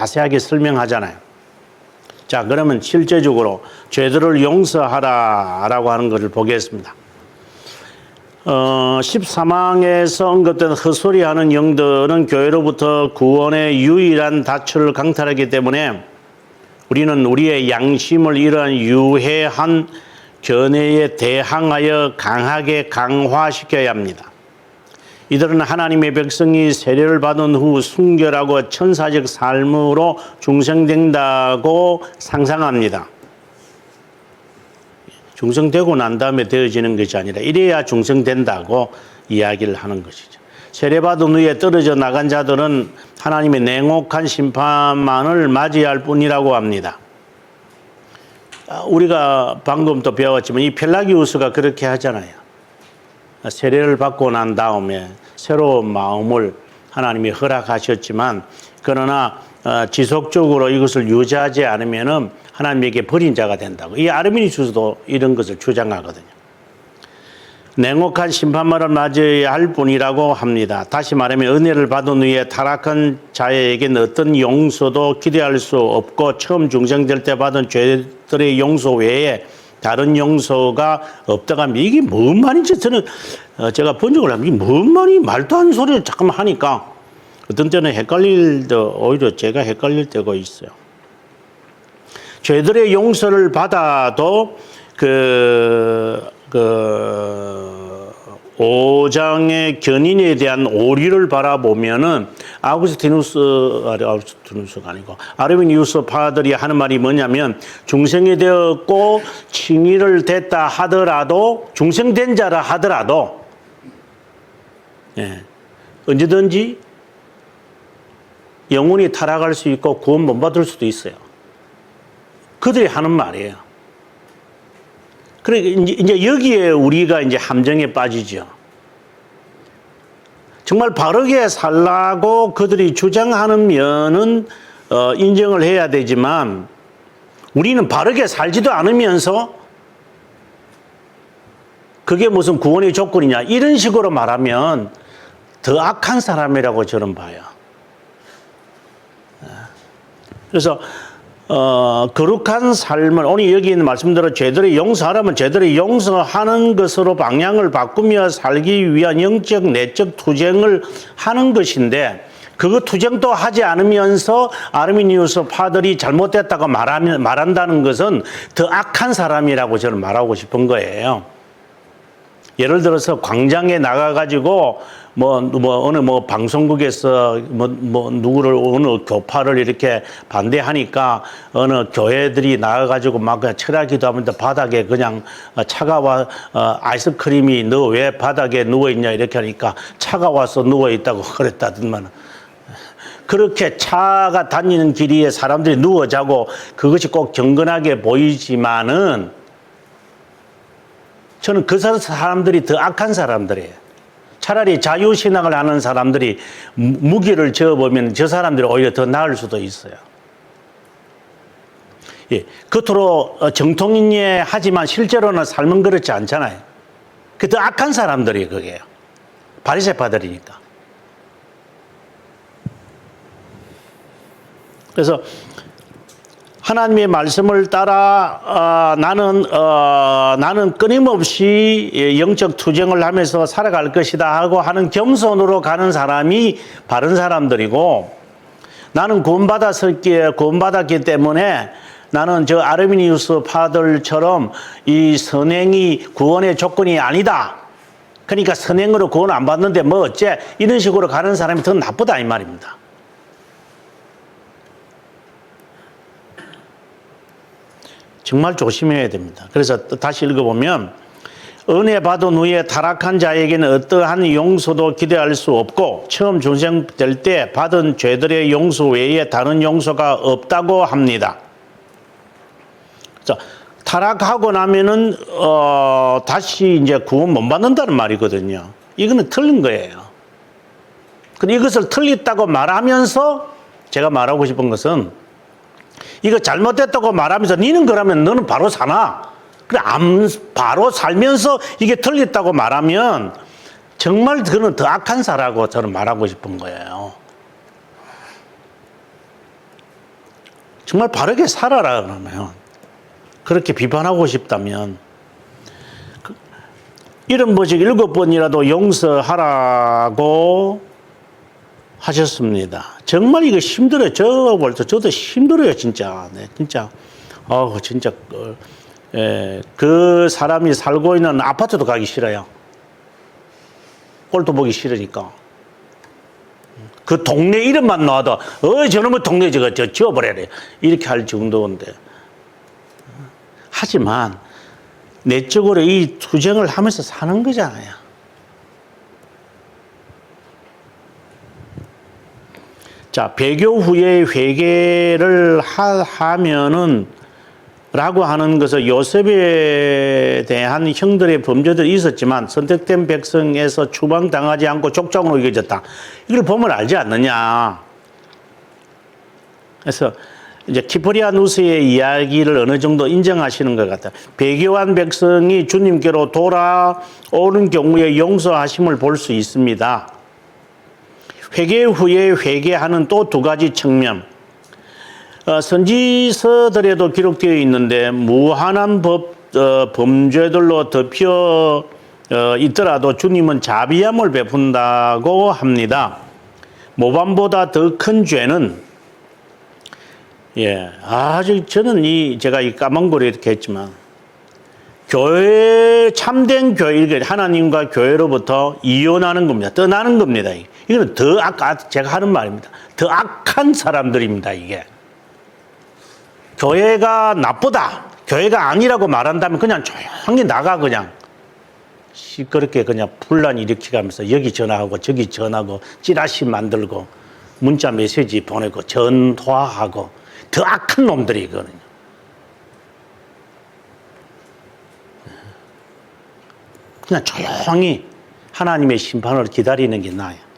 자세하게 설명하잖아요. 자, 그러면 실제적으로 죄들을 용서하라 라고 하는 것을 보겠습니다. 어, 13항에서 언급된 헛소리 하는 영들은 교회로부터 구원의 유일한 다처를 강탈하기 때문에 우리는 우리의 양심을 이러한 유해한 견해에 대항하여 강하게 강화시켜야 합니다. 이들은 하나님의 백성이 세례를 받은 후 순결하고 천사적 삶으로 중생된다고 상상합니다. 중생되고 난 다음에 되어지는 것이 아니라 이래야 중생된다고 이야기를 하는 것이죠. 세례받은 후에 떨어져 나간 자들은 하나님의 냉혹한 심판만을 맞이할 뿐이라고 합니다. 아, 우리가 방금 또 배웠지만 이 펠라기우스가 그렇게 하잖아요. 세례를 받고 난 다음에 새로운 마음을 하나님이 허락하셨지만 그러나 어, 지속적으로 이것을 유지하지 않으면은 하나님에게 버린 자가 된다고. 이 아르미니주스도 이런 것을 주장하거든요. 냉혹한 심판만을 맞이해야 할 뿐이라고 합니다. 다시 말하면 은혜를 받은 후에 타락한 자에게는 어떤 용서도 기대할 수 없고 처음 중생될 때 받은 죄들의 용서 외에 다른 용서가 없다가 하면 이게 뭔 말인지 저는 어, 제가 번역을 하면 이게 뭔 말이 말도 안 소리를 잠깐만 하니까 어떤 때는 헷갈릴 때 오히려 제가 헷갈릴 때가 있어요. 죄들의 용서를 받아도 그, 그, 5장의 견인에 대한 오리를 바라보면은 아우구스티누스, 아니, 아우구스티누스가 아니고 아르미니우스 파들이 하는 말이 뭐냐면 중생이 되었고 칭의를 됐다 하더라도 중생된 자라 하더라도 예, 언제든지 영혼이 타락할 수 있고 구원 못 받을 수도 있어요. 그들이 하는 말이에요. 그래 이제 여기에 우리가 이제 함정에 빠지죠. 정말 바르게 살라고 그들이 주장하는 면은 어, 인정을 해야 되지만 우리는 바르게 살지도 않으면서 그게 무슨 구원의 조건이냐 이런 식으로 말하면 더 악한 사람이라고 저는 봐요. 그래서 어, 거룩한 삶을 오늘 여기 있는 말씀대로 죄들의 용서하라면 죄들의 용서하는 것으로 방향을 바꾸며 살기 위한 영적 내적 투쟁을 하는 것인데 그거 투쟁도 하지 않으면서 아르미니우스 파들이 잘못됐다고 말하면, 말한다는 것은 더 악한 사람이라고 저는 말하고 싶은 거예요. 예를 들어서 광장에 나가가지고 뭐, 뭐, 어느 뭐 방송국에서 뭐, 뭐, 누구를, 어느 교파를 이렇게 반대하니까 어느 교회들이 나가가지고 막 그냥 철학기도 하면서 바닥에 그냥 차가워, 어, 아이스크림이 너 왜 바닥에 누워있냐 이렇게 하니까 차가워서 누워있다고 그랬다더만. 그렇게 차가 다니는 길이에 사람들이 누워 자고 그것이 꼭 경건하게 보이지만은 저는 그 사람들이 더 악한 사람들이에요. 차라리 자유신앙을 하는 사람들이 무기를 저어보면 저 사람들이 오히려 더 나을 수도 있어요. 예, 겉으로 정통인예 하지만 실제로는 삶은 그렇지 않잖아요. 그더 악한 사람들이 그게요. 바리새파들이니까. 그래서 하나님의 말씀을 따라 어, 나는 어, 나는 끊임없이 영적 투쟁을 하면서 살아갈 것이다 하고 하는 겸손으로 가는 사람이 바른 사람들이고 나는 구원받았었기에 구원받았기 때문에 나는 저 아르미니우스 파들처럼 이 선행이 구원의 조건이 아니다. 그러니까 선행으로 구원 안 받는데 뭐 어째 이런 식으로 가는 사람이 더 나쁘다 이 말입니다. 정말 조심해야 됩니다. 그래서 다시 읽어보면 은혜 받은 후에 타락한 자에게는 어떠한 용서도 기대할 수 없고 처음 중생될 때 받은 죄들의 용서 외에 다른 용서가 없다고 합니다. 자, 타락하고 나면은 어, 다시 이제 구원 못 받는다는 말이거든요. 이거는 틀린 거예요. 근데 이것을 틀렸다고 말하면서 제가 말하고 싶은 것은 이거 잘못됐다고 말하면서 니는 그러면 너는 바로 사나? 그래, 안, 바로 살면서 이게 틀렸다고 말하면 정말 그는 더 악한 사라고 저는 말하고 싶은 거예요. 정말 바르게 살아라 그러면 그렇게 비판하고 싶다면 그- 이런 버식 일곱 번이라도 용서하라고 하셨습니다. 정말 이거 힘들어요. 저 볼때 저도 힘들어요, 진짜. 네, 진짜. 어, 진짜 그, 에, 그 사람이 살고 있는 아파트도 가기 싫어요. 꼴도 보기 싫으니까. 그 동네 이름만 나와도 어 저놈의 동네 저거 저 지워버려야 이렇게 할 정도인데 하지만 내적으로 이 투쟁을 하면서 사는 거잖아요. 자 배교 후에 회개를 하, 하면은 라고 하는 것은 요셉에 대한 형들의 범죄들이 있었지만 선택된 백성에서 추방당하지 않고 족장으로 이겨졌다. 이걸 보면 알지 않느냐. 그래서 이제 키프리아 누스의 이야기를 어느 정도 인정하시는 것 같아요. 배교한 백성이 주님께로 돌아오는 경우에 용서하심을 볼 수 있습니다. 회개 후에 회개하는 또 두 가지 측면. 어, 선지서들에도 기록되어 있는데 무한한 법 어, 범죄들로 덮여 어, 있더라도 주님은 자비함을 베푼다고 합니다. 모반보다 더 큰 죄는 예 아주 저는 이 제가 이 까만고리 이렇게 했지만 교회 참된 교회 하나님과 교회로부터 이혼하는 겁니다. 떠나는 겁니다. 이거는 더 아까 제가 하는 말입니다. 더 악한 사람들입니다. 이게. 교회가 나쁘다. 교회가 아니라고 말한다면 그냥 조용히 나가 그냥 시끄럽게 그냥 분란 일으키면서 여기 전화하고 저기 전화하고 찌라시 만들고 문자 메시지 보내고 전화하고 더 악한 놈들이거든요. 그냥 조용히 하나님의 심판을 기다리는 게 나아요.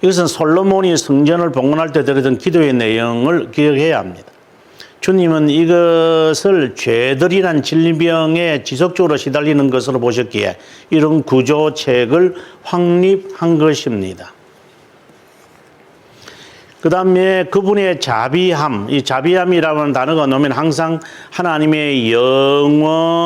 이것은 솔로몬이 성전을 봉헌할 때 드리던 기도의 내용을 기억해야 합니다. 주님은 이것을 죄들이란 질병에 지속적으로 시달리는 것으로 보셨기에 이런 구조책을 확립한 것입니다. 그 다음에 그분의 자비함, 이 자비함이라는 단어가 나오면 항상 하나님의 영원함을,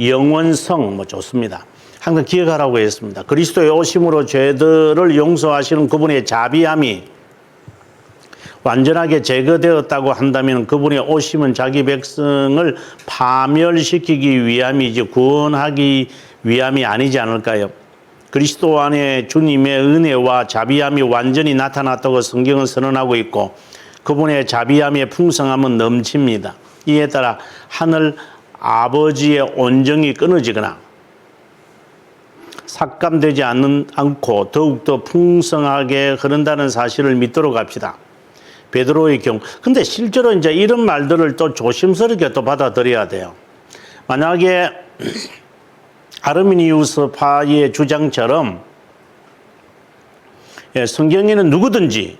영원성, 뭐 좋습니다. 항상 기억하라고 했습니다. 그리스도의 오심으로 죄들을 용서하시는 그분의 자비함이 완전하게 제거되었다고 한다면 그분의 오심은 자기 백성을 파멸시키기 위함이지 구원하기 위함이 아니지 않을까요? 그리스도 안에 주님의 은혜와 자비함이 완전히 나타났다고 성경은 선언하고 있고 그분의 자비함의 풍성함은 넘칩니다. 이에 따라 하늘 아버지의 온정이 끊어지거나 삭감되지 않는, 않고 더욱더 풍성하게 흐른다는 사실을 믿도록 합시다. 베드로의 경우. 근데 실제로 이제 이런 말들을 또 조심스럽게 또 받아들여야 돼요. 만약에 아르미니우스 파의 주장처럼 예, 성경에는 누구든지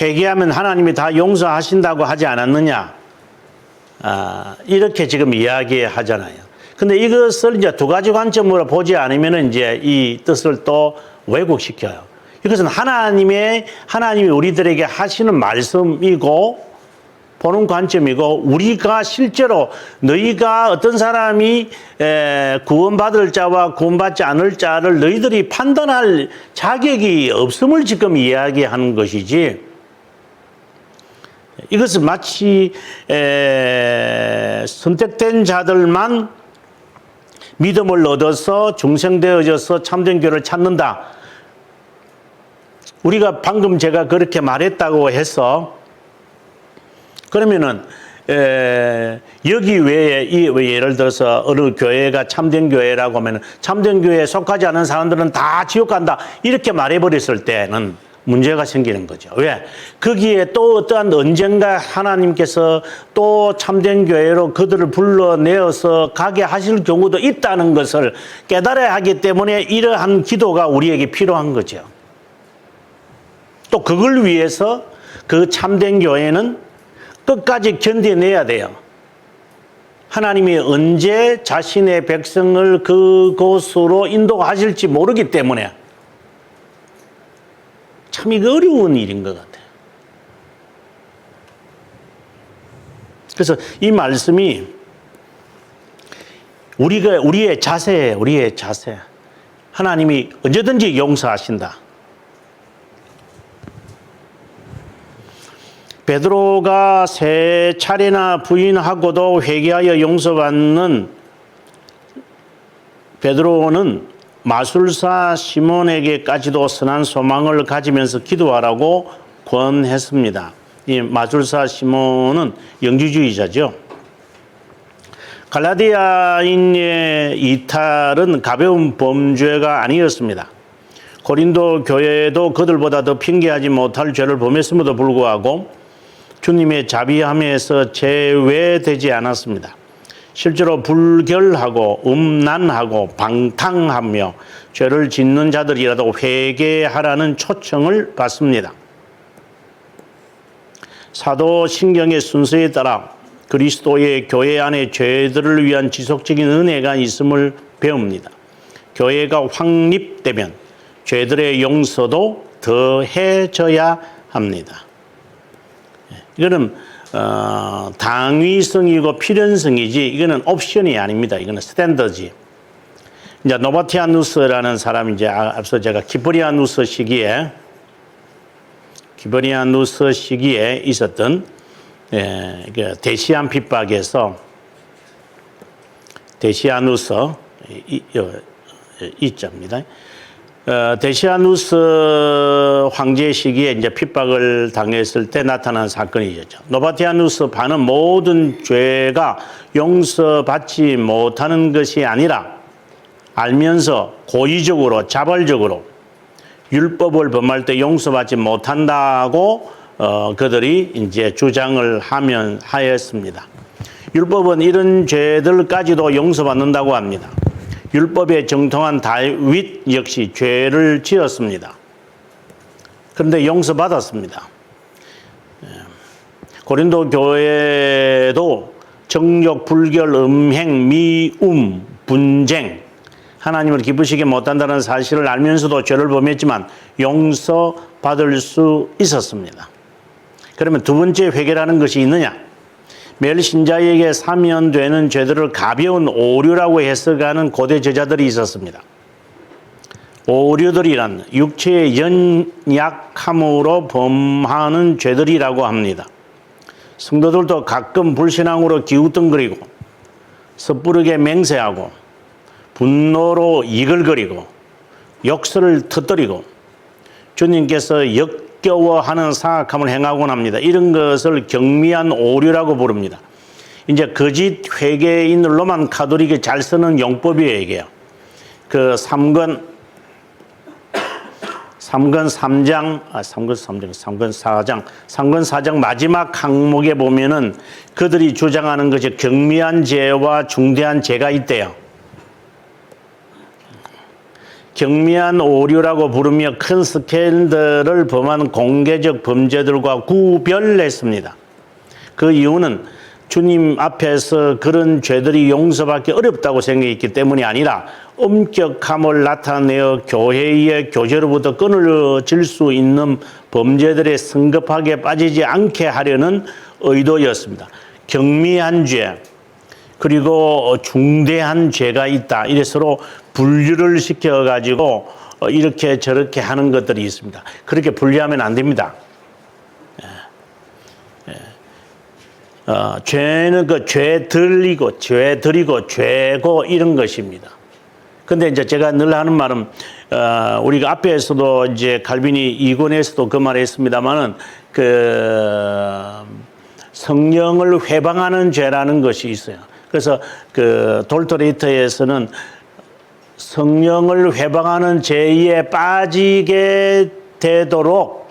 회개하면 하나님이 다 용서하신다고 하지 않았느냐. 아, 이렇게 지금 이야기하잖아요. 근데 이것을 이제 두 가지 관점으로 보지 않으면 이제 이 뜻을 또 왜곡시켜요. 이것은 하나님의, 하나님이 우리들에게 하시는 말씀이고, 보는 관점이고, 우리가 실제로 너희가 어떤 사람이 에, 구원받을 자와 구원받지 않을 자를 너희들이 판단할 자격이 없음을 지금 이야기하는 것이지, 이것은 마치 에, 선택된 자들만 믿음을 얻어서 중생되어져서 참된 교를 찾는다. 우리가 방금 제가 그렇게 말했다고 해서 그러면은 에, 여기 외에 이 예를 들어서 어느 교회가 참된 교회라고 하면 참된 교회에 속하지 않은 사람들은 다 지옥 간다 이렇게 말해버렸을 때는 문제가 생기는 거죠. 왜? 거기에 또 어떠한 언젠가 하나님께서 또 참된 교회로 그들을 불러내어서 가게 하실 경우도 있다는 것을 깨달아야 하기 때문에 이러한 기도가 우리에게 필요한 거죠. 또 그걸 위해서 그 참된 교회는 끝까지 견뎌내야 돼요. 하나님이 언제 자신의 백성을 그곳으로 인도하실지 모르기 때문에 참 이거 어려운 일인 것 같아요. 그래서 이 말씀이 우리가 우리의 자세, 우리의 자세. 하나님이 언제든지 용서하신다. 베드로가 세 차례나 부인하고도 회개하여 용서받는 베드로는 마술사 시몬에게까지도 선한 소망을 가지면서 기도하라고 권했습니다. 이 마술사 시몬은 영지주의자죠. 갈라디아인의 이탈은 가벼운 범죄가 아니었습니다. 고린도 교회도 그들보다 더 핑계하지 못할 죄를 범했음에도 불구하고 주님의 자비함에서 제외되지 않았습니다. 실제로 불결하고 음란하고 방탕하며 죄를 짓는 자들이라도 회개하라는 초청을 받습니다. 사도 신경의 순서에 따라 그리스도의 교회 안에 죄들을 위한 지속적인 은혜가 있음을 배웁니다. 교회가 확립되면 죄들의 용서도 더해져야 합니다. 이거는 어, 당위성이고 필연성이지 이거는 옵션이 아닙니다. 이거는 스탠더지. 이제 노바티아누스라는 사람이 이제 아- 앞서 제가 키브리아누스 시기에 키브리아누스 시기에 있었던 예, 그 데시안 핍박에서 어, 이자입니다. 어, 데시아누스 황제 시기에 이제 핍박을 당했을 때 나타난 사건이죠. 노바티아누스 반은 모든 죄가 용서받지 못하는 것이 아니라 알면서 고의적으로 자발적으로 율법을 범할 때 용서받지 못한다고 어, 그들이 이제 주장을 하면 하였습니다. 율법은 이런 죄들까지도 용서받는다고 합니다. 율법에 정통한 다윗 역시 죄를 지었습니다. 그런데 용서받았습니다. 예. 고린도 교회도 정욕, 불결, 음행, 미움, 분쟁, 하나님을 기쁘시게 못한다는 사실을 알면서도 죄를 범했지만 용서받을 수 있었습니다. 그러면 두 번째 회개라는 것이 있느냐? 매일 신자에게 사면 되는 죄들을 가벼운 오류라고 해석하는 고대 저자들이 있었습니다. 오류들이란 육체의 연약함으로 범하는 죄들이라고 합니다. 성도들도 가끔 불신앙으로 기우뚱거리고 섣부르게 맹세하고 분노로 이글거리고 욕설을 터뜨리고 주님께서 역 겨워하는 사악함을 행하곤 합니다. 이런 것을 경미한 오류라고 부릅니다. 이제 거짓 회개인들로만 카톨릭이 잘 쓰는 용법이에요, 이게요. 그 3권 3권 3장, 아, 3권 3장, 3권 4장, 3권 4장 마지막 항목에 보면은 그들이 주장하는 것이 경미한 죄와 중대한 죄가 있대요. 경미한 오류라고 부르며 큰 스캔들을 범한 공개적 범죄들과 구별했습니다. 그 이유는 주님 앞에서 그런 죄들이 용서받기 어렵다고 생각했기 때문이 아니라 엄격함을 나타내어 교회의 교제로부터 끊어질 수 있는 범죄들에 성급하게 빠지지 않게 하려는 의도였습니다. 경미한 죄, 그리고 중대한 죄가 있다. 이래 서로 분류를 시켜가지고 이렇게 저렇게 하는 것들이 있습니다. 그렇게 분리하면 안 됩니다. 예. 예. 어, 죄는 그 죄들이고 죄들이고 죄고 이런 것입니다. 근데 이제 제가 늘 하는 말은 어, 우리가 앞에서도 이제 갈비니 이권에서도 그 말을 했습니다만은 그 성령을 회방하는 죄라는 것이 있어요. 그래서 그 돌토레이터에서는 성령을 회방하는 죄에 빠지게 되도록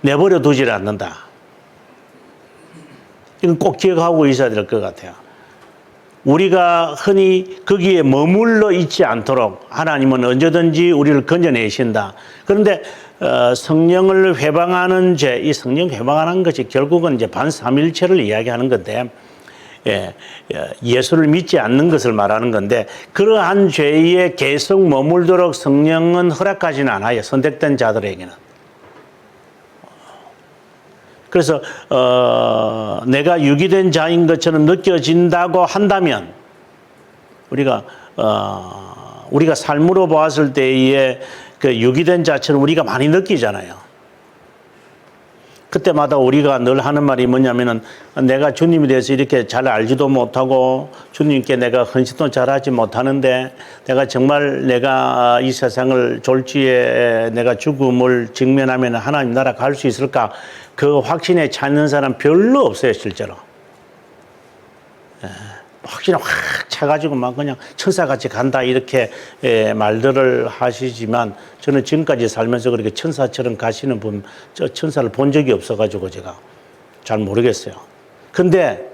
내버려 두질 않는다. 이건 꼭 기억하고 있어야 될 것 같아요. 우리가 흔히 거기에 머물러 있지 않도록 하나님은 언제든지 우리를 건져내신다. 그런데 어, 성령을 회방하는 죄, 이 성령 회방하는 것이 결국은 이제 반삼일체를 이야기하는 건데, 예, 예, 예수를 믿지 않는 것을 말하는 건데, 그러한 죄에 계속 머물도록 성령은 허락하지는 않아요. 선택된 자들에게는. 그래서 어, 어, 내가 유기된 자인 것처럼 느껴진다고 한다면 우리가 어, 우리가 삶으로 보았을 때의 그 유기된 자처럼 우리가 많이 느끼잖아요. 그때마다 우리가 늘 하는 말이 뭐냐면은 내가 주님에 대해서 이렇게 잘 알지도 못하고 주님께 내가 헌신도 잘하지 못하는데 내가 정말 내가 이 세상을 졸지에 내가 죽음을 직면하면 하나님 나라 갈 수 있을까 그 확신에 찾는 사람 별로 없어요 실제로. 확신이 확 차가지고 막 그냥 천사같이 간다 이렇게 예, 말들을 하시지만 저는 지금까지 살면서 그렇게 천사처럼 가시는 분, 저 천사를 본 적이 없어가지고 제가 잘 모르겠어요. 근데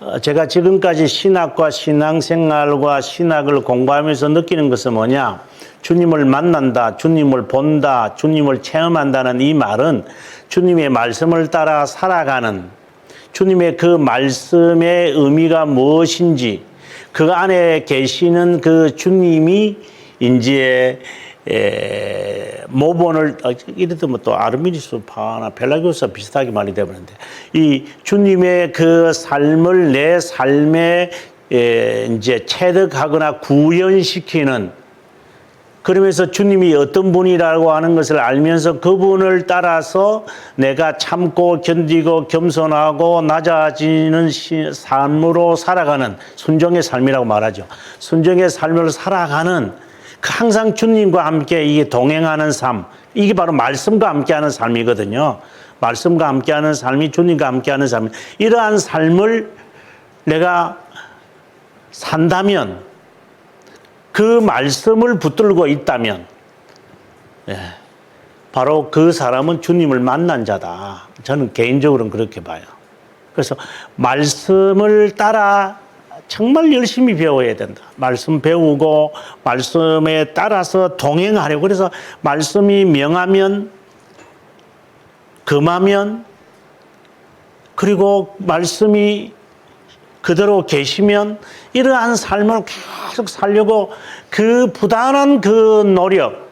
어, 제가 지금까지 신학과 신앙생활과 신학을 공부하면서 느끼는 것은 뭐냐? 주님을 만난다, 주님을 본다, 주님을 체험한다는 이 말은 주님의 말씀을 따라 살아가는 주님의 그 말씀의 의미가 무엇인지 그 안에 계시는 그 주님이 이제 에, 모본을 어, 이래도 뭐또 아르미니스파나 펠라기오스 비슷하게 말이 되버는데 이 주님의 그 삶을 내 삶에 에, 이제 체득하거나 구현시키는 그러면서 주님이 어떤 분이라고 하는 것을 알면서 그분을 따라서 내가 참고 견디고 겸손하고 낮아지는 시- 삶으로 살아가는 순종의 삶이라고 말하죠. 순종의 삶을 살아가는 그 항상 주님과 함께 이게 동행하는 삶. 이게 바로 말씀과 함께하는 삶이거든요. 말씀과 함께하는 삶이 주님과 함께하는 삶. 이러한 삶을 내가 산다면 그 말씀을 붙들고 있다면 예, 바로 그 사람은 주님을 만난 자다. 저는 개인적으로는 그렇게 봐요. 그래서 말씀을 따라 정말 열심히 배워야 된다. 말씀 배우고 말씀에 따라서 동행하려고 그래서 말씀이 명하면 금하면 그리고 말씀이 그대로 계시면 이러한 삶을 계속 살려고 그 부단한 그 노력,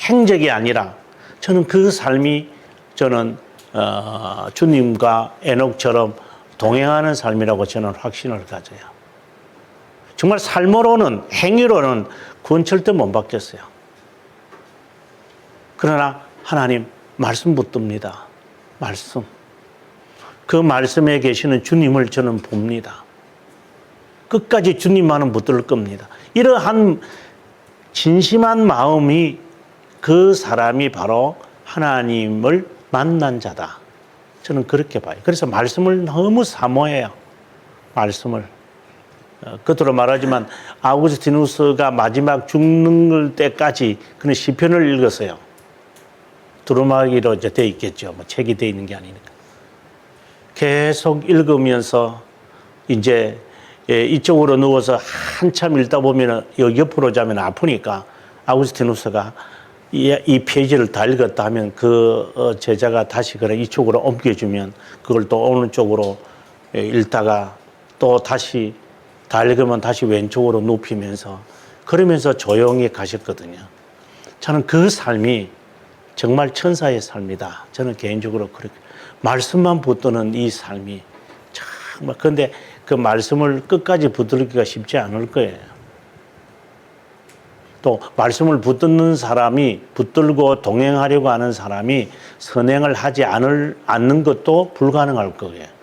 행적이 아니라 저는 그 삶이 저는 어, 주님과 에녹처럼 동행하는 삶이라고 저는 확신을 가져요. 정말 삶으로는 행위로는 그건 절대 못 바뀌었어요. 그러나 하나님 말씀 붙듭니다. 말씀. 그 말씀에 계시는 주님을 저는 봅니다. 끝까지 주님만은 붙들 겁니다. 이러한 진심한 마음이 그 사람이 바로 하나님을 만난 자다. 저는 그렇게 봐요. 그래서 말씀을 너무 사모해요. 말씀을. 어, 끝으로 말하지만 아우구스티누스가 마지막 죽는 때까지 그는 시편을 읽었어요. 두루마기로 이제 돼 있겠죠. 뭐 책이 돼 있는 게 아니니까. 계속 읽으면서 이제 예, 이쪽으로 누워서 한참 읽다 보면 여기 옆으로 자면 아프니까 아우구스티누스가 이, 이 페이지를 다 읽었다 하면 그 어, 제자가 다시 그래 이쪽으로 옮겨주면 그걸 또 어느 쪽으로 예, 읽다가 또 다시 다 읽으면 다시 왼쪽으로 눕히면서 그러면서 조용히 가셨거든요. 저는 그 삶이 정말 천사의 삶이다. 저는 개인적으로 그렇게 말씀만 붙드는 이 삶이 정말 근데 그 말씀을 끝까지 붙들기가 쉽지 않을 거예요. 또 말씀을 붙드는 사람이 붙들고 동행하려고 하는 사람이 선행을 하지 않을 않는 것도 불가능할 거예요.